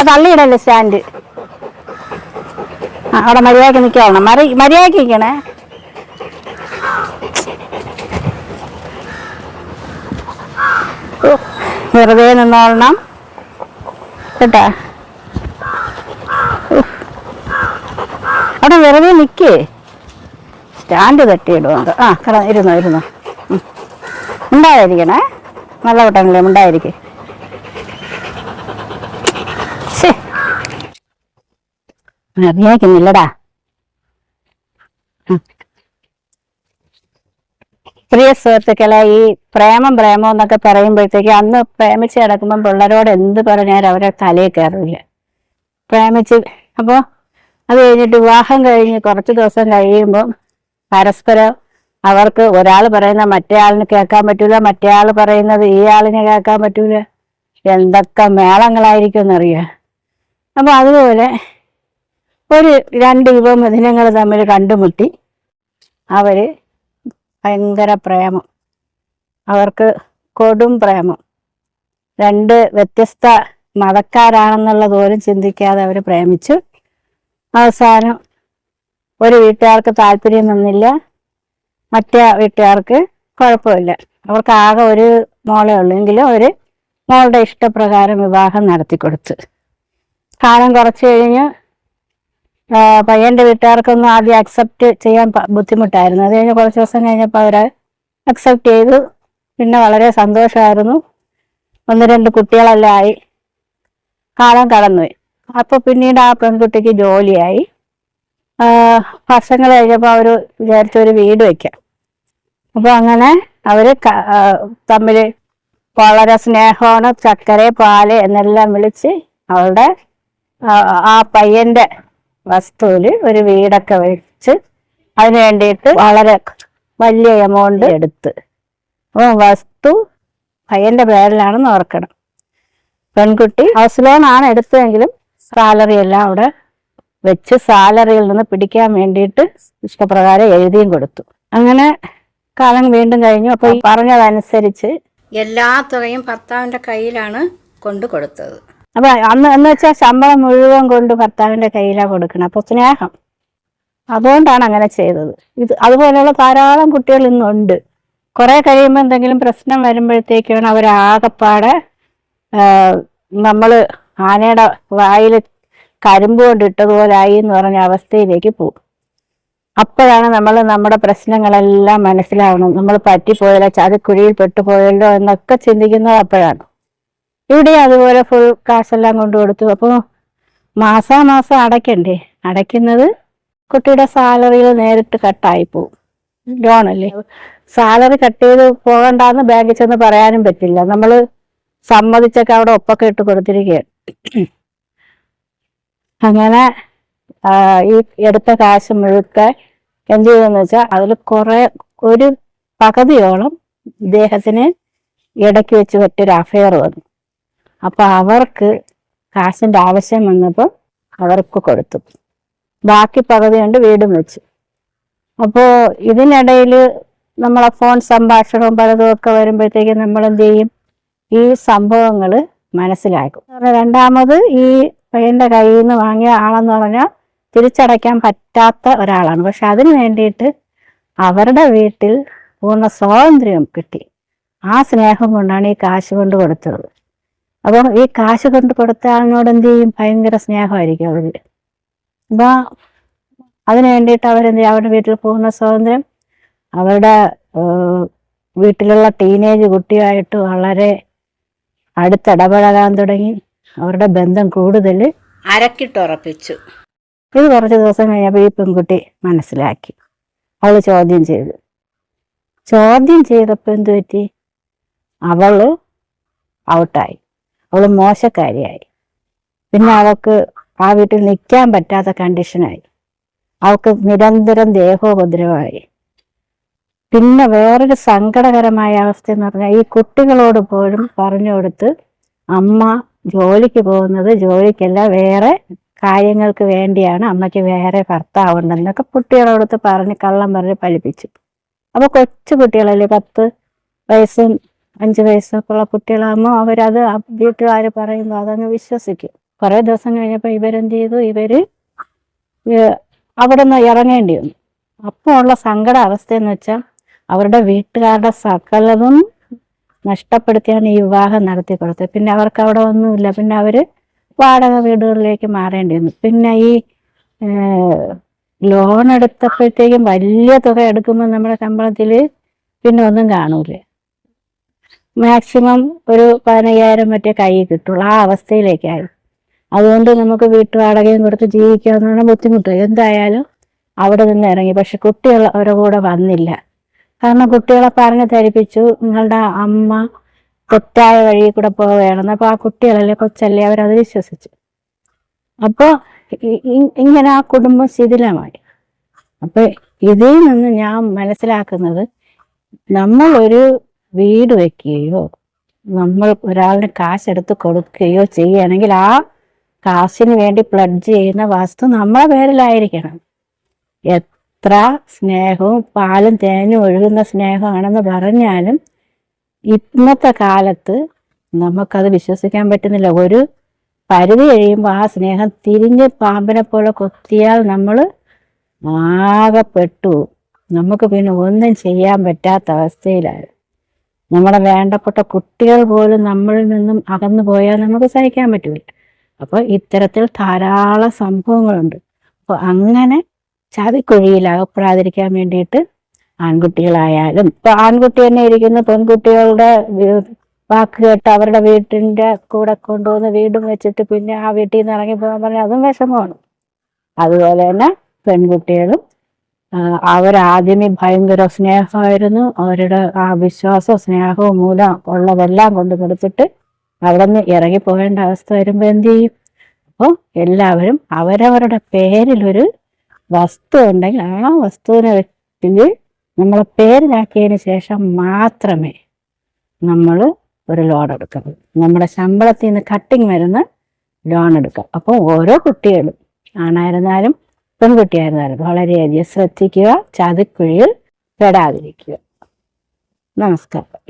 അത് തള്ളിയിടല്ലേ സ്റ്റാൻഡ്? ആ അവിടെ മര്യാദയ്ക്ക് നിൽക്കണം മറി മര്യാദയ്ക്ക് നിൽക്കണേ. വെറുതെ നിന്നോളണം. കേട്ടാ. അവിടെ വെറുതെ നിൽക്കേ. സ്റ്റാൻഡ് തട്ടിയിടുന്നുണ്ട് ആ കട ഇരുന്നോ ഇരുന്നോ. ഉണ്ടായിരിക്കണേ നല്ല വട്ടങ്ങളെ ഉണ്ടായിരിക്കേ അറിയാക്കുന്നില്ലടാ പ്രിയ സുഹൃത്തുക്കളെ ഈ പ്രേമം പ്രേമം എന്നൊക്കെ പറയുമ്പോഴത്തേക്ക് അന്ന് പ്രേമിച്ച് കിടക്കുമ്പോൾ പിള്ളേരോട് എന്ത് പറഞ്ഞാലും അവരെ തലയിൽ കയറില്ല പ്രേമിച്ച് അപ്പോൾ അത് കഴിഞ്ഞിട്ട് വിവാഹം കഴിഞ്ഞ് കുറച്ച് ദിവസം കഴിയുമ്പോൾ പരസ്പരം അവർക്ക് ഒരാൾ പറയുന്ന മറ്റേ ആളിന് കേൾക്കാൻ പറ്റൂല മറ്റേ ആൾ പറയുന്നത് ഈ ആളിന് കേൾക്കാൻ പറ്റൂല. എന്തൊക്കെ മേളങ്ങളായിരിക്കും എന്നറിയാം? അപ്പൊ അതുപോലെ ഒരു രണ്ട് യുവമദിനങ്ങൾ തമ്മിൽ കണ്ടുമുട്ടി. അവർ ഭയങ്കര പ്രേമം. അവർക്ക് കൊടും പ്രേമം. രണ്ട് വ്യത്യസ്ത മതക്കാരാണെന്നുള്ളത് പോലും ചിന്തിക്കാതെ അവർ പ്രേമിച്ചു. അവസാനം ഒരു വീട്ടുകാർക്ക് താല്പര്യം നിന്നില്ല മറ്റേ വീട്ടുകാർക്ക് കുഴപ്പമില്ല. അവർക്ക് ആകെ ഒരു മോളെ ഉള്ളെങ്കിലും അവർ മോളുടെ ഇഷ്ടപ്രകാരം വിവാഹം നടത്തി കൊടുത്തു കാലം കുറച്ച് കഴിഞ്ഞ് പയ്യന്റെ വീട്ടുകാർക്കൊന്നും ആദ്യം അക്സെപ്റ്റ് ചെയ്യാൻ ബുദ്ധിമുട്ടായിരുന്നു. അത് കഴിഞ്ഞ് കുറച്ച് ദിവസം കഴിഞ്ഞപ്പോൾ അവരെ അക്സെപ്റ്റ് ചെയ്തു. പിന്നെ വളരെ സന്തോഷമായിരുന്നു. ഒന്ന് രണ്ട് കുട്ടികളെല്ലാം ആയി. കാലം കടന്നു അപ്പൊ പിന്നീട് ആ പെൺകുട്ടിക്ക് ജോലിയായി. വർഷങ്ങൾ കഴിഞ്ഞപ്പോൾ അവർ വിചാരിച്ച ഒരു വീട് വെക്കാം. അപ്പൊ അങ്ങനെ അവർ തമ്മിൽ വളരെ സ്നേഹമാണ് ചക്കര പാൽ എന്നെല്ലാം വിളിച്ച് അവളുടെ ആ, ആ വസ്തുവിൽ ഒരു വീടൊക്കെ വെച്ച് അതിന് വേണ്ടിയിട്ട് വളരെ വലിയ എമൗണ്ട് എടുത്ത്. അപ്പോൾ വസ്തു പയ്യന്റെ പേരിലാണെന്ന് ഓർക്കണം. പെൺകുട്ടി ഹൗസ് ലോൺ ആണ് എടുത്തതെങ്കിലും സാലറി എല്ലാം അവിടെ വെച്ച് സാലറിയിൽ നിന്ന് പിടിക്കാൻ വേണ്ടിയിട്ട് ഇഷ്ടപ്രകാരം എഴുതിയും കൊടുത്തു. അങ്ങനെ കാലം വീണ്ടും കഴിഞ്ഞു. അപ്പോൾ പറഞ്ഞതനുസരിച്ച് എല്ലാ തുകയും ഭർത്താവിന്റെ കയ്യിലാണ് കൊണ്ടു കൊടുത്തത്. അപ്പൊ അന്ന് എന്ന് വെച്ചാൽ ശമ്പളം മുഴുവൻ കൊണ്ട് ഭർത്താവിന്റെ കയ്യിലാണ് കൊടുക്കണം. അപ്പൊ സ്നേഹം. അതുകൊണ്ടാണ് അങ്ങനെ ചെയ്തത്. ഇത് അതുപോലെയുള്ള ധാരാളം കുട്ടികൾ ഇന്നുണ്ട്. കുറെ കഴിയുമ്പോൾ എന്തെങ്കിലും പ്രശ്നം വരുമ്പോഴത്തേക്കാണ് അവരാകപ്പാടെ നമ്മൾ ആനയുടെ വായിൽ കരിമ്പ് കൊണ്ട് ഇട്ടതുപോലായി എന്ന് പറഞ്ഞ അവസ്ഥയിലേക്ക് പോകും. അപ്പോഴാണ് നമ്മൾ നമ്മുടെ പ്രശ്നങ്ങളെല്ലാം മനസ്സിലാവണം നമ്മൾ പറ്റിപ്പോയല്ലോ ചതിക്കുഴിയിൽ പെട്ടുപോയല്ലോ എന്നൊക്കെ ചിന്തിക്കുന്നത് അപ്പോഴാണ്. ഇവിടെ അതുപോലെ ഫുൾ കാശെല്ലാം കൊണ്ടു കൊടുത്തു. അപ്പോൾ മാസാമാസം അടയ്ക്കണ്ടേ? അടയ്ക്കുന്നത് കുട്ടിയുടെ സാലറിയിൽ നേരിട്ട് കട്ടായി പോകും ലോണല്ലേ സാലറി കട്ട് ചെയ്ത് പോകണ്ടെന്ന് ബാങ്കിൽ ചെന്ന് പറയാനും പറ്റില്ല. നമ്മൾ സമ്മതിച്ചൊക്കെ അവിടെ ഒപ്പൊക്കെ ഇട്ട് കൊടുത്തിരിക്കുകയാണ്. അങ്ങനെ ഈ എടുത്ത കാശ് മുഴുക്ക എന്ത് ചെയ്തെന്ന് വെച്ചാൽ അതിൽ കുറെ ഒരു പകുതിയോളം ഇദ്ദേഹത്തിന് ഇടയ്ക്ക് വെച്ച് പറ്റൊരു അഫയർ വന്നു. അപ്പൊ അവർക്ക് കാശിന്റെ ആവശ്യം വന്നപ്പോൾ അവർക്ക് കൊടുത്തു. ബാക്കി പകുതി കൊണ്ട് വീടും വെച്ചു. അപ്പോ ഇതിനിടയിൽ നമ്മളെ ഫോൺ സംഭാഷണവും പലതും ഒക്കെ വരുമ്പോഴത്തേക്കും നമ്മൾ എന്ത് ചെയ്യും? ഈ സംഭവങ്ങൾ മനസ്സിലാക്കും. രണ്ടാമത് ഈ പയ്യന്റെ കയ്യിൽ നിന്ന് വാങ്ങിയ ആളെന്ന് പറഞ്ഞാൽ തിരിച്ചടയ്ക്കാൻ പറ്റാത്ത ഒരാളാണ്. പക്ഷെ അതിന് വേണ്ടിയിട്ട് അവരുടെ വീട്ടിൽ പൂർണ സ്വാതന്ത്ര്യം കിട്ടി. ആ സ്നേഹം കൊണ്ടാണ് ഈ കാശ് കൊണ്ട് കൊടുത്തത്. അപ്പം ഈ കാശ് കൊണ്ട് കൊടുത്ത ആളിനോട് എന്ത് ചെയ്യും? ഭയങ്കര സ്നേഹമായിരിക്കും അവർ അപ്പൊ അതിന് വേണ്ടിയിട്ട് അവരെന്ത് ചെയ്യും? അവരുടെ വീട്ടിൽ പോകുന്ന സ്വാതന്ത്ര്യം അവരുടെ വീട്ടിലുള്ള ടീനേജ് കുട്ടിയായിട്ട് വളരെ അടുത്തിടപഴകാൻ തുടങ്ങി. അവരുടെ ബന്ധം കൂടുതൽ അരക്കിട്ടുറപ്പിച്ചു. ഇത് കുറച്ച് ദിവസം കഴിഞ്ഞപ്പോൾ ഈ പെൺകുട്ടി മനസ്സിലാക്കി. അവൾ ചോദ്യം ചെയ്തു. ചോദ്യം ചെയ്തപ്പോൾ എന്ത് പറ്റി? അവൾ ഔട്ടായി. അവൾ മോശക്കാരിയായി. പിന്നെ അവൾക്ക് ആ വീട്ടിൽ നിൽക്കാൻ പറ്റാത്ത കണ്ടീഷനായി. അവൾക്ക് നിരന്തരം ദേഹോപദ്രവമായി. പിന്നെ വേറൊരു സങ്കടകരമായ അവസ്ഥ എന്ന് പറഞ്ഞാൽ ഈ കുട്ടികളോട് പോലും പറഞ്ഞു കൊടുത്ത് അമ്മ ജോലിക്ക് പോകുന്നത് ജോലിക്കല്ല വേറെ കാര്യങ്ങൾക്ക് വേണ്ടിയാണ്. അമ്മയ്ക്ക് വേറെ ഭർത്താവുണ്ടെന്നൊക്കെ കുട്ടികളോടത്ത് പറഞ്ഞ് കള്ളം പറഞ്ഞ് ഫലിപ്പിച്ചു അപ്പൊ കൊച്ചു കുട്ടികളല്ലേ പത്ത് വയസ്സും അഞ്ച് വയസ്സൊക്കെ ഉള്ള കുട്ടികളാകുമ്പോൾ അവരത് വീട്ടുകാർ പറയുമ്പോൾ അതങ്ങ് വിശ്വസിക്കും. കുറേ ദിവസം കഴിഞ്ഞപ്പോൾ ഇവരെന്ത് ചെയ്തു? ഇവർ അവിടെ നിന്ന് ഇറങ്ങേണ്ടി വന്നു. അപ്പോൾ ഉള്ള സങ്കട അവസ്ഥ എന്ന് വെച്ചാൽ അവരുടെ വീട്ടുകാരുടെ സകലതും നഷ്ടപ്പെടുത്തിയാണ് ഈ വിവാഹം നടത്തി കൊടുത്തത്. പിന്നെ അവർക്ക് അവിടെ ഒന്നുമില്ല. പിന്നെ അവർ വാടക വീടുകളിലേക്ക് മാറേണ്ടി വന്നു. പിന്നെ ഈ ലോൺ എടുത്തപ്പോഴത്തേക്കും വലിയ തുക എടുക്കുമ്പോൾ നമ്മുടെ ശമ്പളത്തിൽ പിന്നെ ഒന്നും കാണൂല. മാക്സിമം ഒരു പതിനയ്യായിരം മറ്റേ കൈ കിട്ടുള്ളൂ ആ അവസ്ഥയിലേക്കായി അതുകൊണ്ട് നമുക്ക് വീട്ടുവാടകയും കൊടുത്ത് ജീവിക്കാവുന്ന ബുദ്ധിമുട്ട്. എന്തായാലും അവിടെ നിന്ന് ഇറങ്ങി. പക്ഷെ കുട്ടികൾ അവരുടെ കൂടെ വന്നില്ല. കാരണം കുട്ടികളെ പറഞ്ഞ് ധരിപ്പിച്ചു. നിങ്ങളുടെ അമ്മ തെറ്റായ വഴി കൂടെ പോവുകയാണെന്ന് അപ്പൊ ആ കുട്ടികളല്ലേ കൊച്ചല്ലേ അവരത് വിശ്വസിച്ചു. അപ്പോൾ ഇങ്ങനെ ആ കുടുംബം ശിഥിലമായി. അപ്പൊ ഇതിൽ നിന്ന് ഞാൻ മനസ്സിലാക്കുന്നത് നമ്മൾ ഒരു വീട് വെക്കുകയോ നമ്മൾ ഒരാളിന് കാശെടുത്ത് കൊടുക്കുകയോ ചെയ്യുകയാണെങ്കിൽ ആ കാശിന് വേണ്ടി പ്ലഡ്ജ് ചെയ്യുന്ന വസ്തു നമ്മളെ പേരിലായിരിക്കണം. എത്ര സ്നേഹവും പാലും തേനും ഒഴുകുന്ന സ്നേഹമാണെന്ന് പറഞ്ഞാലും ഇന്നത്തെ കാലത്ത് നമുക്കത് വിശ്വസിക്കാൻ പറ്റുന്നില്ല. ഒരു പരിധി കഴിയുമ്പോൾ ആ സ്നേഹം തിരിഞ്ഞ് പാമ്പിനെ പോലെ കൊത്തിയാൽ നമ്മൾ ആകെപ്പെട്ടു. നമുക്ക് പിന്നെ ഒന്നും ചെയ്യാൻ പറ്റാത്ത അവസ്ഥയിലായി. നമ്മുടെ വേണ്ടപ്പെട്ട കുട്ടികൾ പോലും നമ്മളിൽ നിന്നും അകന്നു പോയാൽ നമുക്ക് സഹിക്കാൻ പറ്റില്ല അപ്പോൾ ഇത്തരത്തിൽ ധാരാളം സംഭവങ്ങളുണ്ട്. അപ്പോൾ അങ്ങനെ ചതിക്കുഴിയിൽ അകപ്പെടാതിരിക്കാൻ വേണ്ടിയിട്ട് ആൺകുട്ടികളായാലും ഇപ്പൊ ആൺകുട്ടി തന്നെ ഇരിക്കുന്ന പെൺകുട്ടികളുടെ വാക്ക് കേട്ട് അവരുടെ വീട്ടിന്റെ കൂടെ കൊണ്ടുവന്ന് വീടും വെച്ചിട്ട് പിന്നെ ആ വീട്ടിൽ നിന്ന് ഇറങ്ങി പോകാൻ പറഞ്ഞാൽ അതും വിഷമമാണ്. അതുപോലെ തന്നെ പെൺകുട്ടികളും അവരാദ്യമേ ഭയങ്കര സ്നേഹമായിരുന്നു. അവരുടെ ആ വിശ്വാസവും സ്നേഹവും മൂലം ഉള്ളതെല്ലാം കൊണ്ട് കൊടുത്തിട്ട് അവിടെ നിന്ന് ഇറങ്ങി പോകേണ്ട അവസ്ഥ വരുമ്പോൾ എന്ത് ചെയ്യും? അപ്പോൾ എല്ലാവരും അവരവരുടെ പേരിലൊരു വസ്തു ഉണ്ടെങ്കിൽ ആ വസ്തുവിനെ വെച്ച് നമ്മളെ പേരിലാക്കിയതിന് ശേഷം മാത്രമേ നമ്മൾ ഒരു ലോൺ എടുക്കണം നമ്മുടെ ശമ്പളത്തിൽ നിന്ന് കട്ടിങ് വരുന്ന ലോൺ എടുക്കാം. അപ്പോൾ ഓരോ കുട്ടികളും ആണായിരുന്നാലും പെൺകുട്ടിയായിരുന്നാലും വളരെയധികം ശ്രദ്ധിക്കുക ചതിക്കുഴിയിൽ പെടാതിരിക്കുക. നമസ്കാരം.